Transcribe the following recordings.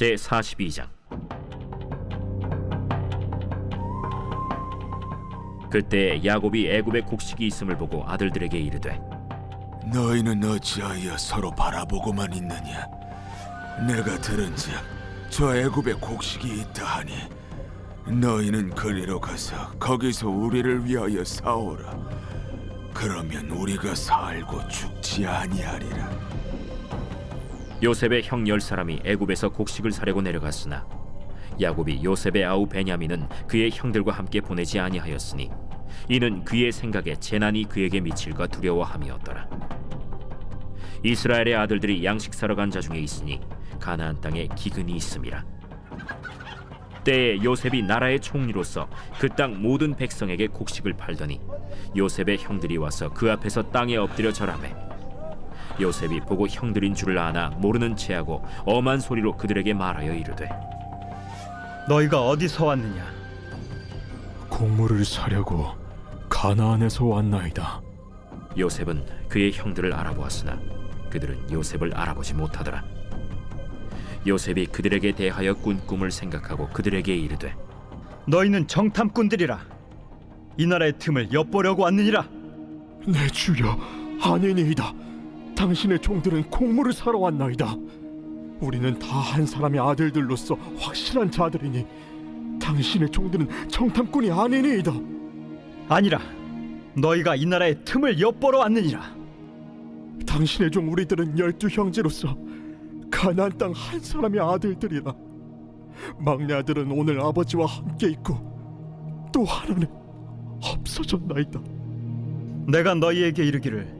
제 42장 그때 야곱이 애굽에 곡식이 있음을 보고 아들들에게 이르되 너희는 어찌하여 서로 바라보고만 있느냐? 내가 들은즉 저 애굽에 곡식이 있다 하니 너희는 거리로 가서 거기서 우리를 위하여 싸우라. 그러면 우리가 살고 죽지 아니하리라. 요셉의 형 열 사람이 애굽에서 곡식을 사려고 내려갔으나 야곱이 요셉의 아우 베냐민은 그의 형들과 함께 보내지 아니하였으니 이는 그의 생각에 재난이 그에게 미칠까 두려워함이었더라. 이스라엘의 아들들이 양식 사러 간 자 중에 있으니 가나안 땅에 기근이 있음이라. 때에 요셉이 나라의 총리로서 그 땅 모든 백성에게 곡식을 팔더니 요셉의 형들이 와서 그 앞에서 땅에 엎드려 절하매 요셉이 보고 형들인 줄을 아나 모르는 체하고 엄한 소리로 그들에게 말하여 이르되 너희가 어디서 왔느냐? 곡물을 사려고 가나안에서 왔나이다. 요셉은 그의 형들을 알아보았으나 그들은 요셉을 알아보지 못하더라 요셉이 그들에게 대하여 꾼 꿈을 생각하고 그들에게 이르되 너희는 정탐꾼들이라. 이 나라의 틈을 엿보려고 왔느니라. 내 주여 아니니이다. 당신의 종들은 곡물을 사러 왔나이다. 우리는 다 한 사람의 아들들로서 확실한 자들이니 당신의 종들은 정탐꾼이 아니니이다. 아니라 너희가 이 나라의 틈을 엿보러 왔느니라. 당신의 종 우리들은 열두 형제로서 가나안 땅 한 사람의 아들들이라. 막내 아들은 오늘 아버지와 함께 있고 또 하나는 없어졌나이다. 내가 너희에게 이르기를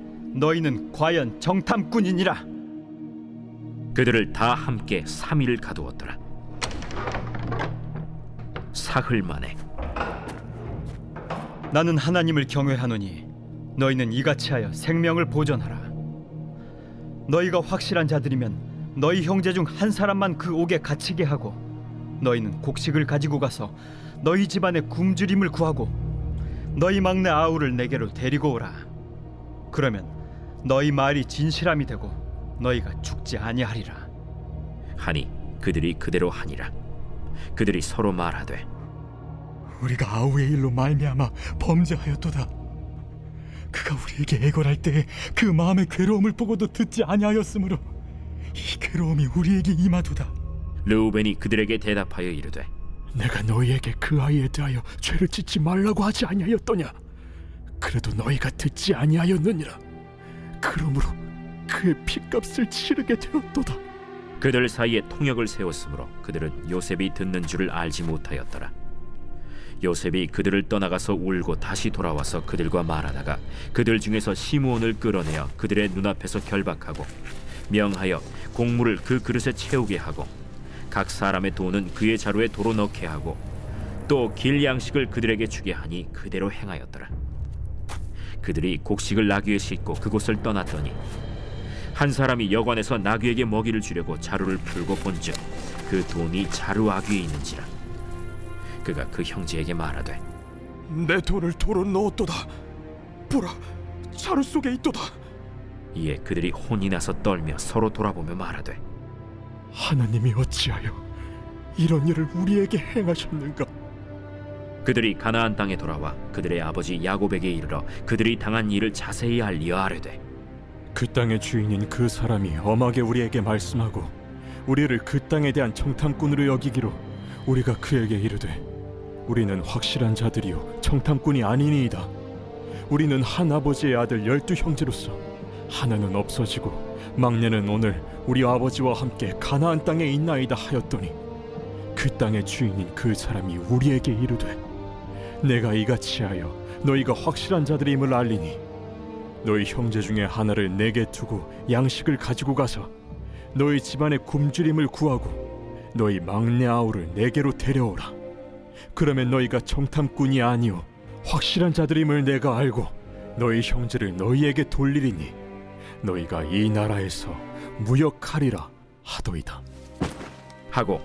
너희는 과연 정탐꾼이니라. 그들을 다 함께 3일을 가두었더라 사흘 만에 나는 하나님을 경외하노니 너희는 이같이 하여 생명을 보존하라. 너희가 확실한 자들이면 너희 형제 중 한 사람만 그 옥에 갇히게 하고 너희는 곡식을 가지고 가서 너희 집안의 굶주림을 구하고 너희 막내 아우를 내게로 데리고 오라. 그러면 너희 말이 진실함이 되고 너희가 죽지 아니하리라. 하니 그들이 그대로 하니라 그들이 서로 말하되 우리가 아우의 일로 말미암아 범죄하였도다. 그가 우리에게 애걸할 때에 그 마음의 괴로움을 보고도 듣지 아니하였으므로 이 괴로움이 우리에게 임하도다. 르우벤이 그들에게 대답하여 이르되 내가 너희에게 그 아이에 대하여 죄를 짓지 말라고 하지 아니하였더냐? 그래도 너희가 듣지 아니하였느니라. 그러므로 그의 핏값을 치르게 되었도다. 그들 사이에 통역을 세웠으므로 그들은 요셉이 듣는 줄을 알지 못하였더라. 요셉이 그들을 떠나가서 울고 다시 돌아와서 그들과 말하다가 그들 중에서 시므온을 끌어내어 그들의 눈앞에서 결박하고 명하여 곡물을 그 그릇에 채우게 하고 각 사람의 돈은 그의 자루에 도로 넣게 하고 또 길 양식을 그들에게 주게 하니 그대로 행하였더라. 그들이 곡식을 나귀에 싣고 그곳을 떠났더니 한 사람이 여관에서 나귀에게 먹이를 주려고 자루를 풀고 본즉 그 돈이 자루 아귀에 있는지라 그가 그 형제에게 말하되 내 돈을 도로 넣었도다. 보라, 자루 속에 있도다. 이에 그들이 혼이 나서 떨며 서로 돌아보며 말하되 하나님이 어찌하여 이런 일을 우리에게 행하셨는가? 그들이 가나안 땅에 돌아와 그들의 아버지 야곱에게 이르러 그들이 당한 일을 자세히 알리어 아뢰되 그 땅의 주인인 그 사람이 엄하게 우리에게 말씀하고 우리를 그 땅에 대한 청탐꾼으로 여기기로 우리가 그에게 이르되 우리는 확실한 자들이요 청탐꾼이 아니니이다. 우리는 한 아버지의 아들 열두 형제로서 하나는 없어지고 막내는 오늘 우리 아버지와 함께 가나안 땅에 있나이다 하였더니 그 땅의 주인인 그 사람이 우리에게 이르되 내가 이같이 하여 너희가 확실한 자들임을 알리니 너희 형제 중에 하나를 내게 두고 양식을 가지고 가서 너희 집안의 굶주림을 구하고 너희 막내 아우를 내게로 데려오라. 그러면 너희가 정탐꾼이 아니오 확실한 자들임을 내가 알고 너희 형제를 너희에게 돌리리니 너희가 이 나라에서 무역하리라 하도이다. 하고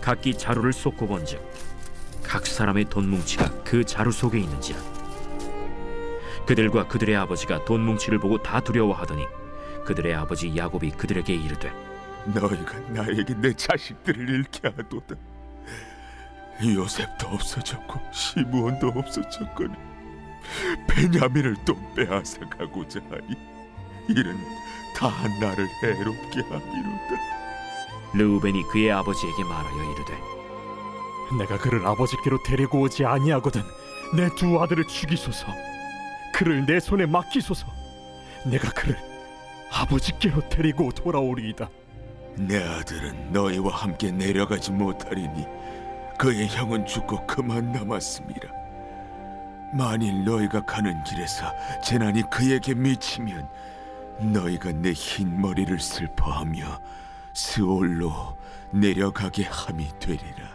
각기 자루를 쏟고 본즉 각 사람의 돈 뭉치가 그 자루 속에 있는지라 그들과 그들의 아버지가 돈 뭉치를 보고 다 두려워하더니 그들의 아버지 야곱이 그들에게 이르되 너희가 나에게 내 자식들을 잃게 하도다. 요셉도 없어졌고 시므온도 없어졌거니 베냐민을 또 빼앗아 가고자 하니 이는 다 나를 해롭게 함이로다. 르우벤이 그의 아버지에게 말하여 이르되 내가 그를 아버지께로 데리고 오지 아니하거든 내 두 아들을 죽이소서 그를 내 손에 맡기소서 내가 그를 아버지께로 데리고 돌아오리이다 내 아들은 너희와 함께 내려가지 못하리니 그의 형은 죽고 그만 남았습니다. 만일 너희가 가는 길에서 재난이 그에게 미치면 너희가 내 흰 머리를 슬퍼하며 스올로 내려가게 함이 되리라.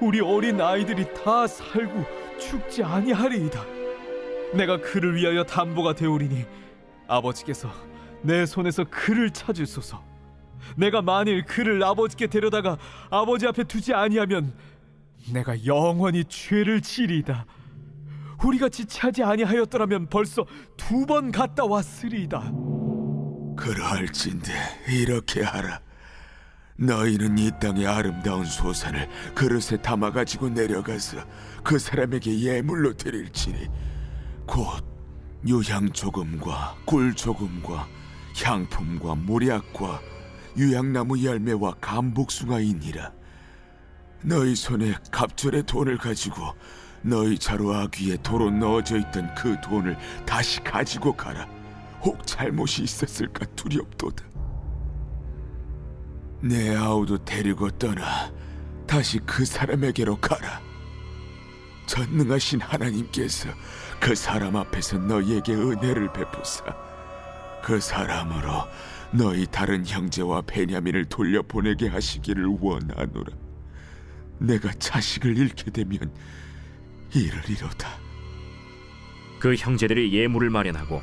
우리 어린 아이들이 다 살고 죽지 아니하리이다. 내가 그를 위하여 담보가 되오리니 아버지께서 내 손에서 그를 찾으소서. 내가 만일 그를 아버지께 데려다가 아버지 앞에 두지 아니하면 내가 영원히 죄를 지리이다. 우리가 지체하지 아니하였더라면 벌써 두 번 갔다 왔으리이다. 그러할진대 이렇게 하라. 너희는 이 땅의 아름다운 소산을 그릇에 담아 가지고 내려가서 그 사람에게 예물로 드릴지니 곧 유향 조금과 꿀 조금과 향품과 모략과 유향나무 열매와 감복숭아이니라. 너희 손에 갑절의 돈을 가지고 너희 자루 아귀에 도로 넣어져 있던 그 돈을 다시 가지고 가라. 혹 잘못이 있었을까 두렵도다. 내 아우도 데리고 떠나 다시 그 사람에게로 가라. 전능하신 하나님께서 그 사람 앞에서 너희에게 은혜를 베푸사 그 사람으로 너희 다른 형제와 베냐민을 돌려보내게 하시기를 원하노라. 내가 자식을 잃게 되면 이르리로다. 그 형제들이 예물을 마련하고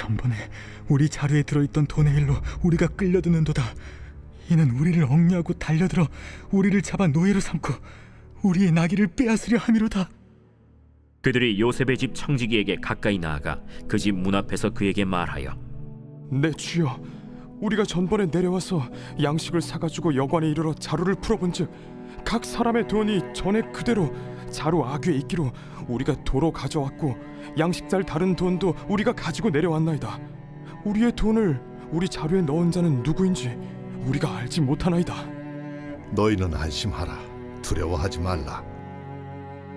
전번에 우리 자루에 들어있던 돈의 일로 우리가 끌려드는도다. 이는 우리를 억류하고 달려들어 우리를 잡아 노예로 삼고 우리의 나귀를 빼앗으려 함이로다. 그들이 요셉의 집 청지기에게 가까이 나아가 그 집 문 앞에서 그에게 말하여 내 주여 우리가 전번에 내려와서 양식을 사가지고 여관에 이르러 자루를 풀어본즉 각 사람의 돈이 전에 그대로 자루 아귀에 있기로 우리가 도로 가져왔고 양식잘 다른 돈도 우리가 가지고 내려왔나이다. 우리의 돈을 우리 자루에 넣은 자는 누구인지 우리가 알지 못하나이다. 너희는 안심하라 두려워하지 말라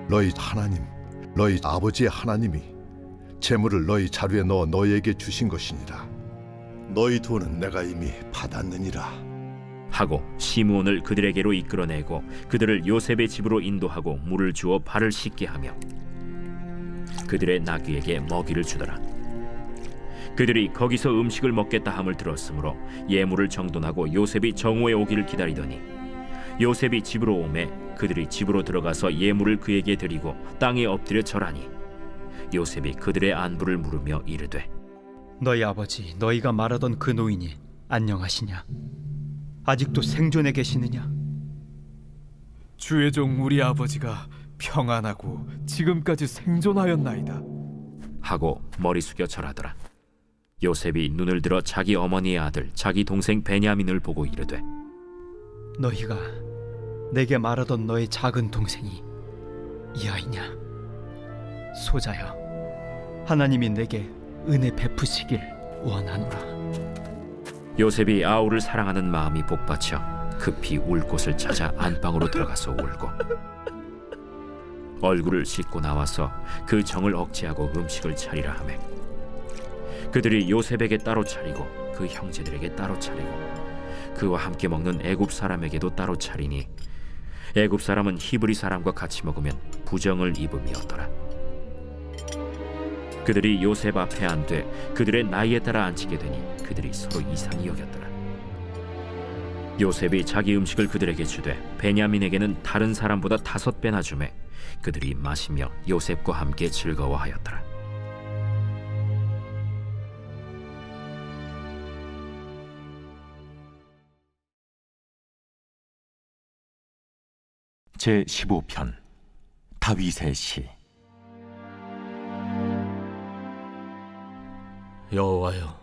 너희 하나님 너희 아버지의 하나님이 재물을 너희 자루에 넣어 너희에게 주신 것이니라 너희 돈은 내가 이미 받았느니라 하고 시므온을 그들에게로 이끌어내고 그들을 요셉의 집으로 인도하고 물을 주어 발을 씻게 하며 그들의 나귀에게 먹이를 주더라. 그들이 거기서 음식을 먹겠다 함을 들었으므로 예물을 정돈하고 요셉이 정오에 오기를 기다리더니 요셉이 집으로 오매 그들이 집으로 들어가서 예물을 그에게 드리고 땅에 엎드려 절하니 요셉이 그들의 안부를 물으며 이르되 너희 아버지 너희가 말하던 그 노인이 안녕하시냐 아직도 생존해 계시느냐 주의 종 우리 아버지가 평안하고 지금까지 생존하였나이다. 하고 머리 숙여 절하더라. 요셉이 눈을 들어 자기 어머니의 아들 자기 동생 베냐민을 보고 이르되 너희가 내게 말하던 너의 작은 동생이 이 아이냐 소자여 하나님이 내게 은혜 베푸시길 원하노라 요셉이 아우를 사랑하는 마음이 복받쳐 급히 울 곳을 찾아 안방으로 들어가서 울고 얼굴을 씻고 나와서 그 정을 억제하고 음식을 차리라 하매 그들이 요셉에게 따로 차리고 그 형제들에게 따로 차리고 그와 함께 먹는 애굽 사람에게도 따로 차리니 애굽 사람은 히브리 사람과 같이 먹으면 부정을 입음이었더라. 그들이 요셉 앞에 앉되 그들의 나이에 따라 앉히게 되니 그들이 서로 이상히 여겼더라. 요셉이 자기 음식을 그들에게 주되 베냐민에게는 다른 사람보다 다섯 배나 주매 그들이 마시며 요셉과 함께 즐거워하였더라. 제 15편 다윗의 시. 여호와여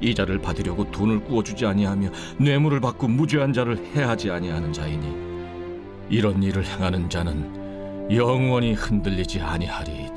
이자를 받으려고 돈을 구워주지 아니하며 뇌물을 받고 무죄한 자를 해하지 아니하는 자이니 이런 일을 행하는 자는 영원히 흔들리지 아니하리이다.